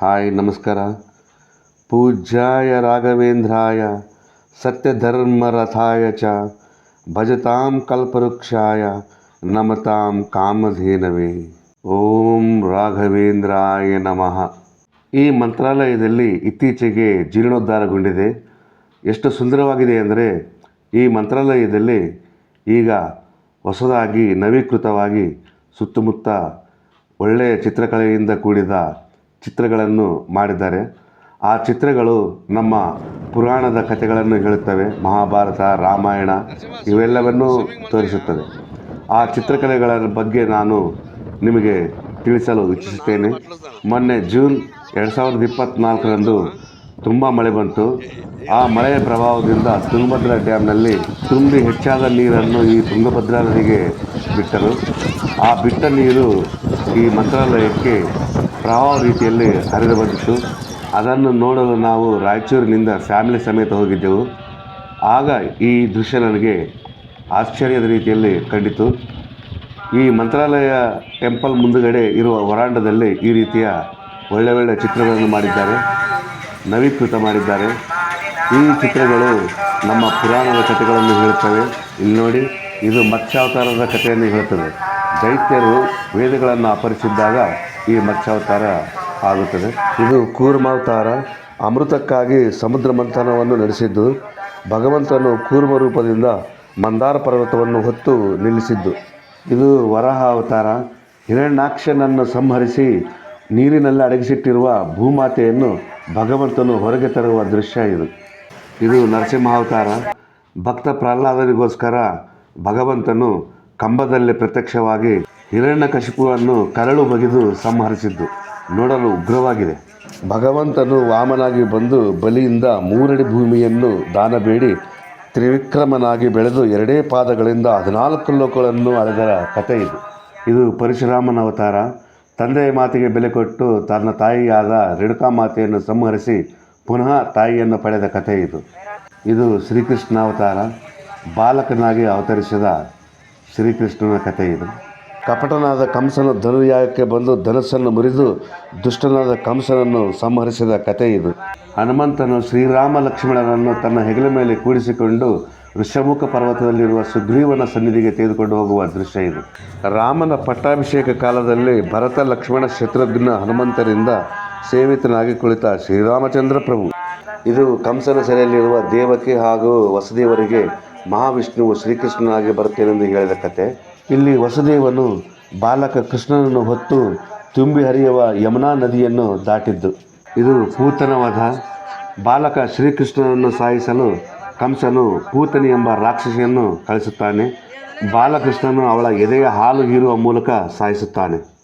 Hi, ನಮಸ್ಕಾರ. ಪೂಜ್ಯಾಯ ರಾಘವೇಂದ್ರಾಯ, ಸತ್ಯಧರ್ಮರಥಾಯ ಚ, ಭಜತಾಂ ಕಲ್ಪವೃಕ್ಷಾಯ, ನಮತಾಂ ಕಾಮಧೇನವೇ. ಓಂ ರಾಘವೇಂದ್ರಾಯ ನಮಃ. ಈ ಮಂತ್ರಾಲಯದಲ್ಲಿ ಇತ್ತೀಚೆಗೆ ಜೀರ್ಣೋದ್ಧಾರಗೊಂಡಿದೆ. ಎಷ್ಟು ಸುಂದರವಾಗಿದೆ ಅಂದರೆ, ಈ ಮಂತ್ರಾಲಯದಲ್ಲಿ ಈಗ ಹೊಸದಾಗಿ ನವೀಕೃತವಾಗಿ ಸುತ್ತಮುತ್ತ ಒಳ್ಳೆಯ ಚಿತ್ರಕಲೆಯಿಂದ ಕೂಡಿದ ಚಿತ್ರಗಳನ್ನು ಮಾಡಿದ್ದಾರೆ. ಆ ಚಿತ್ರಗಳು ನಮ್ಮ ಪುರಾಣದ ಕಥೆಗಳನ್ನು ಹೇಳುತ್ತವೆ. ಮಹಾಭಾರತ, ರಾಮಾಯಣ ಇವೆಲ್ಲವನ್ನೂ ತೋರಿಸುತ್ತದೆ. ಆ ಚಿತ್ರಕಲೆಗಳ ಬಗ್ಗೆ ನಾನು ನಿಮಗೆ ತಿಳಿಸಲು ಇಚ್ಛಿಸುತ್ತೇನೆ. ಮೊನ್ನೆ ಜೂನ್ ಎರಡು ಸಾವಿರದ ಇಪ್ಪತ್ತ್ನಾಲ್ಕರಂದು ತುಂಬ ಮಳೆ ಬಂತು. ಆ ಮಳೆಯ ಪ್ರಭಾವದಿಂದ ತುಂಗಭದ್ರಾ ಡ್ಯಾಮ್ನಲ್ಲಿ ತುಂಬಿ ಹೆಚ್ಚಾದ ನೀರನ್ನು ಈ ತುಂಗಭದ್ರಾ ನದಿಗೆ ಬಿಟ್ಟರು. ಆ ಬಿಟ್ಟ ನೀರು ಈ ಮಂತ್ರಾಲಯಕ್ಕೆ ಪ್ರವಾಹ ರೀತಿಯಲ್ಲಿ ಹರಿದು ಬಂದಿತ್ತು, ಅದನ್ನು ನೋಡಲು ನಾವು ರಾಯಚೂರಿನಿಂದ ಫ್ಯಾಮಿಲಿ ಸಮೇತ ಹೋಗಿದ್ದೆವು. ಆಗ ಈ ದೃಶ್ಯ ನನಗೆ ಆಶ್ಚರ್ಯದ ರೀತಿಯಲ್ಲಿ ಕಂಡಿತು. ಈ ಮಂತ್ರಾಲಯ ಟೆಂಪಲ್ ಮುಂದುಗಡೆ ಇರುವ ಹೊರಾಂಡದಲ್ಲಿ ಈ ರೀತಿಯ ಒಳ್ಳೆ ಒಳ್ಳೆ ಚಿತ್ರಗಳನ್ನು ಮಾಡಿದ್ದಾರೆ, ನವೀಕೃತ ಮಾಡಿದ್ದಾರೆ. ಈ ಚಿತ್ರಗಳು ನಮ್ಮ ಪುರಾಣದ ಕಥೆಗಳನ್ನು ಹೇಳುತ್ತವೆ. ಇಲ್ಲಿ ನೋಡಿ, ಇದು ಮತ್ಸ್ಯಾವತಾರದ ಕಥೆಯನ್ನು ಹೇಳುತ್ತದೆ. ದೈತ್ಯರು ವೇದಗಳನ್ನು ಅಪರಿಸಿದ್ದಾಗ ಈ ಮತ್ಸ್ಯಾವತಾರ ಆಗುತ್ತದೆ. ಇದು ಕೂರ್ಮಾವತಾರ ಅಮೃತಕ್ಕಾಗಿ ಸಮುದ್ರ ಮಂಥನವನ್ನು ನಡೆಸಿದ್ದು, ಭಗವಂತನು ಕೂರ್ಮ ರೂಪದಿಂದ ಮಂದಾರ ಪರ್ವತವನ್ನು ಹೊತ್ತು ನಿಲ್ಲಿಸಿದ್ದು. ಇದು ವರಾಹ ಅವತಾರ ಹಿರಣ್ಯಾಕ್ಷನನ್ನು ಸಂಹರಿಸಿ ನೀರಿನಲ್ಲಿ ಅಡಗಿಸಿಟ್ಟಿರುವ ಭೂಮಾತೆಯನ್ನು ಭಗವಂತನು ಹೊರಗೆ ತರುವ ದೃಶ್ಯ ಇದು. ಇದು ನರಸಿಂಹಾವತಾರ ಭಕ್ತ ಪ್ರಹ್ಲಾದನಿಗೋಸ್ಕರ ಭಗವಂತನು ಕಂಬದಲ್ಲಿ ಪ್ರತ್ಯಕ್ಷವಾಗಿ ಹಿರಣ್ಯಕಶಿಪುವನ್ನು ಕರಳು ಬಗೆದು ಸಂಹರಿಸಿದ್ದು ನೋಡಲು ಉಗ್ರವಾಗಿದೆ. ಭಗವಂತನು ವಾಮನಾಗಿ ಬಂದು ಬಲಿಯಿಂದ ಮೂರಡಿ ಭೂಮಿಯನ್ನು ದಾನ ಬೇಡಿ ತ್ರಿವಿಕ್ರಮನಾಗಿ ಬೆಳೆದು ಎರಡೇ ಪಾದಗಳಿಂದ ಹದಿನಾಲ್ಕು ಲೋಕಗಳನ್ನು ಅಳೆದರ ಕಥೆ ಇದು. ಇದು ಪರಶುರಾಮನ ಅವತಾರ. ತಂದೆಯ ಮಾತಿಗೆ ಬೆಲೆ ಕೊಟ್ಟು ತನ್ನ ತಾಯಿಯಾದ ರೇಣುಕಾ ಮಾತೆಯನ್ನು ಸಂಹರಿಸಿ ಪುನಃ ತಾಯಿಯನ್ನು ಪಡೆದ ಕಥೆ ಇದು. ಇದು ಶ್ರೀಕೃಷ್ಣ ಅವತಾರ. ಬಾಲಕನಾಗಿ ಅವತರಿಸಿದ ಶ್ರೀಕೃಷ್ಣನ ಕಥೆ ಇದು. ಕಪಟನಾದ ಕಂಸನ ಧನುಯಾಗಕ್ಕೆ ಬಂದು ಧನಸ್ಸನ್ನು ಮುರಿದು ದುಷ್ಟನಾದ ಕಂಸನನ್ನು ಸಂಹರಿಸಿದ ಕಥೆ ಇದು. ಹನುಮಂತನು ಶ್ರೀರಾಮ ಲಕ್ಷ್ಮಣನನ್ನು ತನ್ನ ಹೆಗಲ ಮೇಲೆ ಕೂಡಿಸಿಕೊಂಡು ಋಷಮುಖ ಪರ್ವತದಲ್ಲಿರುವ ಸುಗ್ರೀವನ ಸನ್ನಿಧಿಗೆ ತೆಗೆದುಕೊಂಡು ಹೋಗುವ ದೃಶ್ಯ ಇದು. ರಾಮನ ಪಟ್ಟಾಭಿಷೇಕ ಕಾಲದಲ್ಲಿ ಭರತ ಲಕ್ಷ್ಮಣ ಶತ್ರುಘ್ನ ಹನುಮಂತರಿಂದ ಸೇವಿತನಾಗಿ ಕುಳಿತ ಶ್ರೀರಾಮಚಂದ್ರ ಪ್ರಭು. ಇದು ಕಂಸನ ಸೆರೆಯಲ್ಲಿರುವ ದೇವಕಿ ಹಾಗೂ ವಸುದೇವರಿಗೆ ಮಹಾವಿಷ್ಣುವು ಶ್ರೀಕೃಷ್ಣನಾಗಿ ಬರುತ್ತೇನೆಂದು ಹೇಳಿದ ಕತೆ ಇಲ್ಲಿ ವಸುದೇವನು ಬಾಲಕ ಕೃಷ್ಣನನ್ನು ಹೊತ್ತು ತುಂಬಿ ಹರಿಯುವ ಯಮುನಾ ನದಿಯನ್ನು ದಾಟಿದ್ದು. ಇದು ಪೂತನ ವಧ ಬಾಲಕ ಶ್ರೀಕೃಷ್ಣನನ್ನು ಸಾಯಿಸಲು ಕಂಸನು ಪೂತನಿ ಎಂಬ ರಾಕ್ಷಸಿಯನ್ನು ಕಳಿಸುತ್ತಾನೆ. ಬಾಲಕೃಷ್ಣನು ಅವಳ ಎದೆಯ ಹಾಲು ಹೀರುವ ಮೂಲಕ ಸಾಯಿಸುತ್ತಾನೆ.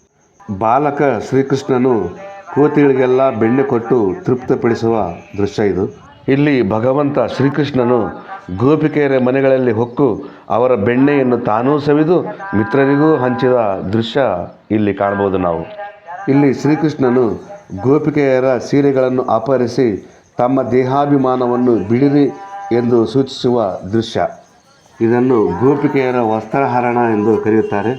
ಬಾಲಕ ಶ್ರೀಕೃಷ್ಣನು ಕೋತಿಗಳಿಗೆಲ್ಲ ಬೆಣ್ಣೆ ಕೊಟ್ಟು ತೃಪ್ತಿಪಡಿಸುವ ದೃಶ್ಯ ಇದು. ಇಲ್ಲಿ ಭಗವಂತ ಶ್ರೀಕೃಷ್ಣನು ಗೋಪಿಕೆಯರ ಮನೆಗಳಲ್ಲಿ ಹೊಕ್ಕು ಅವರ ಬೆಣ್ಣೆಯನ್ನು ತಾನೂ ಸವಿದು ಮಿತ್ರರಿಗೂ ಹಂಚಿದ ದೃಶ್ಯ ಇಲ್ಲಿ ಕಾಣಬಹುದು ನಾವು. ಇಲ್ಲಿ ಶ್ರೀಕೃಷ್ಣನು ಗೋಪಿಕೆಯರ ಸೀರೆಗಳನ್ನು ಅಪಹರಿಸಿ ತಮ್ಮ ದೇಹಾಭಿಮಾನವನ್ನು ಬಿಡಿರಿ ಎಂದು ಸೂಚಿಸುವ ದೃಶ್ಯ. ಇದನ್ನು ಗೋಪಿಕೆಯರ ವಸ್ತ್ರಹರಣ ಎಂದು ಕರೆಯುತ್ತಾರೆ.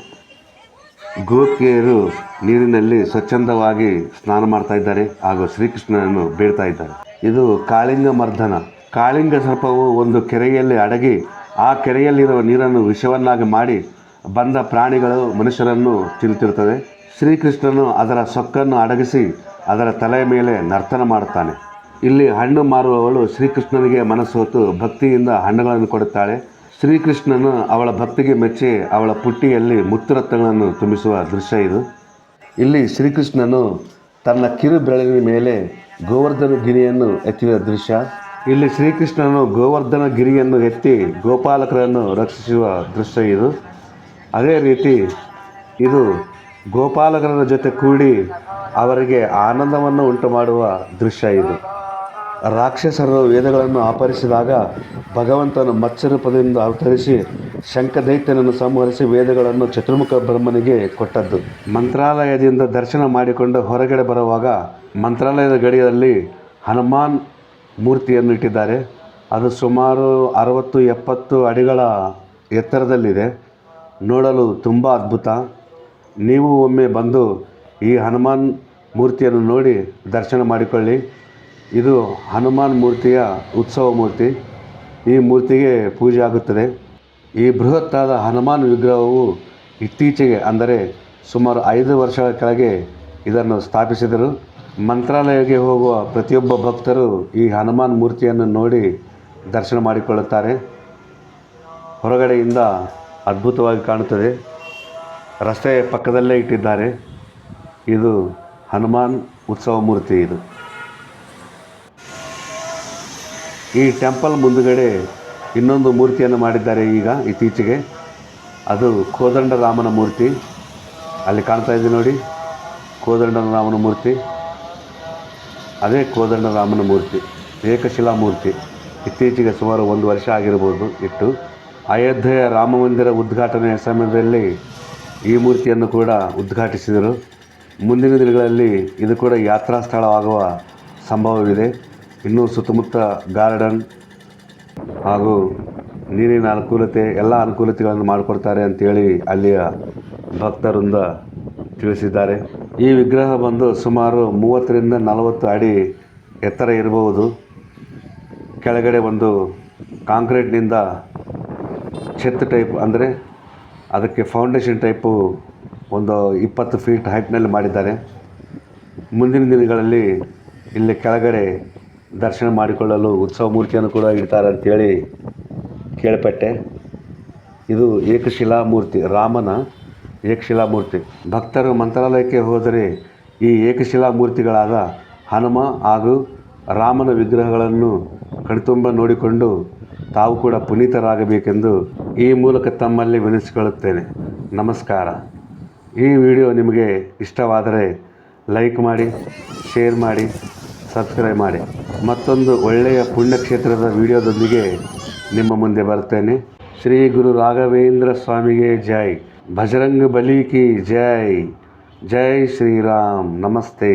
ಗೋಪಿಕೆಯರು ನೀರಿನಲ್ಲಿ ಸ್ವಚ್ಛಂದವಾಗಿ ಸ್ನಾನ ಮಾಡ್ತಾ ಇದ್ದಾರೆ ಹಾಗೂ ಶ್ರೀಕೃಷ್ಣನನ್ನು ಬೀಳ್ತಾ ಇದ್ದಾರೆ. ಇದು ಕಾಳಿಂಗ ಮರ್ದನ ಕಾಳಿಂಗ ಸರ್ಪವು ಒಂದು ಕೆರೆಯಲ್ಲಿ ಅಡಗಿ, ಆ ಕೆರೆಯಲ್ಲಿರುವ ನೀರನ್ನು ವಿಷವನ್ನಾಗಿ ಮಾಡಿ ಬಂದ ಪ್ರಾಣಿಗಳು ಮನುಷ್ಯರನ್ನು ತಿನ್ನುತ್ತಿರುತ್ತದೆ ಶ್ರೀಕೃಷ್ಣನು ಅದರ ಸೊಕ್ಕನ್ನು ಅಡಗಿಸಿ ಅದರ ತಲೆಯ ಮೇಲೆ ನರ್ತನ ಮಾಡುತ್ತಾನೆ. ಇಲ್ಲಿ ಹಣ್ಣು ಮಾರುವವಳು ಶ್ರೀಕೃಷ್ಣನಿಗೆ ಮನಸ್ಸೋತು ಭಕ್ತಿಯಿಂದ ಹಣ್ಣುಗಳನ್ನು ಕೊಡುತ್ತಾಳೆ. ಶ್ರೀಕೃಷ್ಣನು ಅವಳ ಭಕ್ತಿಗೆ ಮೆಚ್ಚಿ ಅವಳ ಪುಟ್ಟಿಯಲ್ಲಿ ಮುತ್ತುರತ್ನಗಳನ್ನು ತುಂಬಿಸುವ ದೃಶ್ಯ ಇದು. ಇಲ್ಲಿ ಶ್ರೀಕೃಷ್ಣನು ತನ್ನ ಕಿರು ಮೇಲೆ ಗೋವರ್ಧನ ಗಿರಿಯನ್ನು ಎತ್ತಿದ ದೃಶ್ಯ. ಇಲ್ಲಿ ಶ್ರೀಕೃಷ್ಣನು ಗೋವರ್ಧನ ಗಿರಿಯನ್ನು ಎತ್ತಿ ಗೋಪಾಲಕರನ್ನು ರಕ್ಷಿಸುವ ದೃಶ್ಯ ಇದು. ಅದೇ ರೀತಿ ಇದು ಗೋಪಾಲಕರ ಜೊತೆ ಕೂಡಿ ಅವರಿಗೆ ಆನಂದವನ್ನು ಉಂಟು ಮಾಡುವ ದೃಶ್ಯ ಇದು. ರಾಕ್ಷಸರು ವೇದಗಳನ್ನು ಅಪಹರಿಸಿದಾಗ ಭಗವಂತನು ಮತ್ಸ್ಯರೂಪದಿಂದ ಅವತರಿಸಿ ಶಂಖದೈತ್ಯನನ್ನು ಸಂಹರಿಸಿ ವೇದಗಳನ್ನು ಚತುರ್ಮುಖ ಬ್ರಹ್ಮನಿಗೆ ಕೊಟ್ಟದ್ದು. ಮಂತ್ರಾಲಯದಿಂದ ದರ್ಶನ ಮಾಡಿಕೊಂಡು ಹೊರಗಡೆ ಬರುವಾಗ ಮಂತ್ರಾಲಯದ ಗಡಿಯಲ್ಲಿ ಹನುಮಾನ್ ಮೂರ್ತಿಯನ್ನು ಇಟ್ಟಿದ್ದಾರೆ ಅದು ಸುಮಾರು ಅರವತ್ತು ಎಪ್ಪತ್ತು ಅಡಿಗಳ ಎತ್ತರದಲ್ಲಿದೆ. ನೋಡಲು ತುಂಬ ಅದ್ಭುತ. ನೀವು ಒಮ್ಮೆ ಬಂದು ಈ ಹನುಮಾನ್ ಮೂರ್ತಿಯನ್ನು ನೋಡಿ ದರ್ಶನ ಮಾಡಿಕೊಳ್ಳಿ. ಇದು ಹನುಮಾನ್ ಮೂರ್ತಿಯ ಉತ್ಸವ ಮೂರ್ತಿ. ಈ ಮೂರ್ತಿಗೆ ಪೂಜೆ ಆಗುತ್ತದೆ. ಈ ಬೃಹತ್ತಾದ ಹನುಮಾನ್ ವಿಗ್ರಹವು ಇತ್ತೀಚೆಗೆ ಅಂದರೆ ಸುಮಾರು ಐದು ವರ್ಷಗಳ ಕೆಳಗೆ ಇದನ್ನು ಸ್ಥಾಪಿಸಿದರು. ಮಂತ್ರಾಲಯಕ್ಕೆ ಹೋಗುವ ಪ್ರತಿಯೊಬ್ಬ ಭಕ್ತರು ಈ ಹನುಮಾನ್ ಮೂರ್ತಿಯನ್ನು ನೋಡಿ ದರ್ಶನ ಮಾಡಿಕೊಳ್ಳುತ್ತಾರೆ. ಹೊರಗಡೆಯಿಂದ ಅದ್ಭುತವಾಗಿ ಕಾಣುತ್ತದೆ. ರಸ್ತೆಯ ಪಕ್ಕದಲ್ಲೇ ಇಟ್ಟಿದ್ದಾರೆ. ಇದು ಹನುಮಾನ್ ಉತ್ಸವ ಮೂರ್ತಿ ಇದು. ಈ ಟೆಂಪಲ್ ಮುಂದುಗಡೆ ಇನ್ನೊಂದು ಮೂರ್ತಿಯನ್ನು ಮಾಡಿದ್ದಾರೆ ಈಗ ಇತ್ತೀಚೆಗೆ. ಅದು ಕೋದಂಡ ರಾಮನ ಮೂರ್ತಿ. ಅಲ್ಲಿ ಕಾಣ್ತಾ ಇದೆ ನೋಡಿ. ಕೋದಂಡರಾಮನ ಮೂರ್ತಿ. ಅದೇ ಕೋದಂಡ ರಾಮನ ಮೂರ್ತಿ, ಏಕಶಿಲಾ ಮೂರ್ತಿ. ಇತ್ತೀಚೆಗೆ ಸುಮಾರು ಒಂದು ವರ್ಷ ಆಗಿರ್ಬೋದು ಇಟ್ಟು ಅಯೋಧ್ಯೆಯ ರಾಮ ಮಂದಿರ ಉದ್ಘಾಟನೆಯ ಸಮಯದಲ್ಲಿ ಈ ಮೂರ್ತಿಯನ್ನು ಕೂಡ ಉದ್ಘಾಟಿಸಿದರು. ಮುಂದಿನ ದಿನಗಳಲ್ಲಿ ಇದು ಕೂಡ ಯಾತ್ರಾ ಸ್ಥಳವಾಗುವ ಸಂಭವವಿದೆ. ಇನ್ನೂ ಸುತ್ತಮುತ್ತ ಗಾರ್ಡನ್ ಹಾಗೂ ನೀರಿನ ಅನುಕೂಲತೆ, ಎಲ್ಲ ಅನುಕೂಲತೆಗಳನ್ನು ಮಾಡಿಕೊಡ್ತಾರೆ ಅಂತೇಳಿ ಅಲ್ಲಿಯ ಭಕ್ತರಿಂದ ತಿಳಿಸಿದ್ದಾರೆ. ಈ ವಿಗ್ರಹ ಬಂದು ಸುಮಾರು ಮೂವತ್ತರಿಂದ ನಲವತ್ತು ಅಡಿ ಎತ್ತರ ಇರಬಹುದು. ಕೆಳಗಡೆ ಒಂದು ಕಾಂಕ್ರೀಟ್ನಿಂದ ಛತ್ ಟೈಪ್ ಅಂದರೆ ಅದಕ್ಕೆ ಫೌಂಡೇಶನ್ ಟೈಪು ಒಂದು ಇಪ್ಪತ್ತು ಫೀಟ್ ಹೈಟ್ನಲ್ಲಿ ಮಾಡಿದ್ದಾರೆ. ಮುಂದಿನ ದಿನಗಳಲ್ಲಿ ಇಲ್ಲಿ ಕೆಳಗಡೆ ದರ್ಶನ ಮಾಡಿಕೊಳ್ಳಲು ಉತ್ಸವ ಮೂರ್ತಿಯನ್ನು ಕೂಡ ಇಡ್ತಾರೆ ಅಂತೇಳಿ ಕೇಳ್ಪಟ್ಟೆ. ಇದು ಏಕಶಿಲಾ ಮೂರ್ತಿ ರಾಮನ ಏಕಶಿಲಾ ಮೂರ್ತಿ ಭಕ್ತರು ಮಂತ್ರಾಲಯಕ್ಕೆ ಹೋದರೆ ಈ ಏಕಶಿಲಾ ಮೂರ್ತಿಗಳಾದ ಹನುಮ ಹಾಗೂ ರಾಮನ ವಿಗ್ರಹಗಳನ್ನು ಕಣ್ತುಂಬ ನೋಡಿಕೊಂಡು ತಾವು ಕೂಡ ಪುನೀತರಾಗಬೇಕೆಂದು ಈ ಮೂಲಕ ತಮ್ಮಲ್ಲಿ ವಿನಿಸಿಕೊಳ್ಳುತ್ತೇನೆ ನಮಸ್ಕಾರ. ಈ ವಿಡಿಯೋ ನಿಮಗೆ ಇಷ್ಟವಾದರೆ ಲೈಕ್ ಮಾಡಿ, ಶೇರ್ ಮಾಡಿ, ಸಬ್ಸ್ಕ್ರೈಬ್ ಮಾಡಿ. ಮತ್ತೊಂದು ಒಳ್ಳೆಯ ಪುಣ್ಯಕ್ಷೇತ್ರದ ವಿಡಿಯೋದೊಂದಿಗೆ ನಿಮ್ಮ ಮುಂದೆ ಬರ್ತೇನೆ ಶ್ರೀ ಗುರು ರಾಘವೇಂದ್ರ ಸ್ವಾಮಿಗೆ ಜೈ. ಭಜರಂಗ ಬಲಿ ಕಿ ಜೈ ಜೈ ಶ್ರೀರಾಮ್ ನಮಸ್ತೆ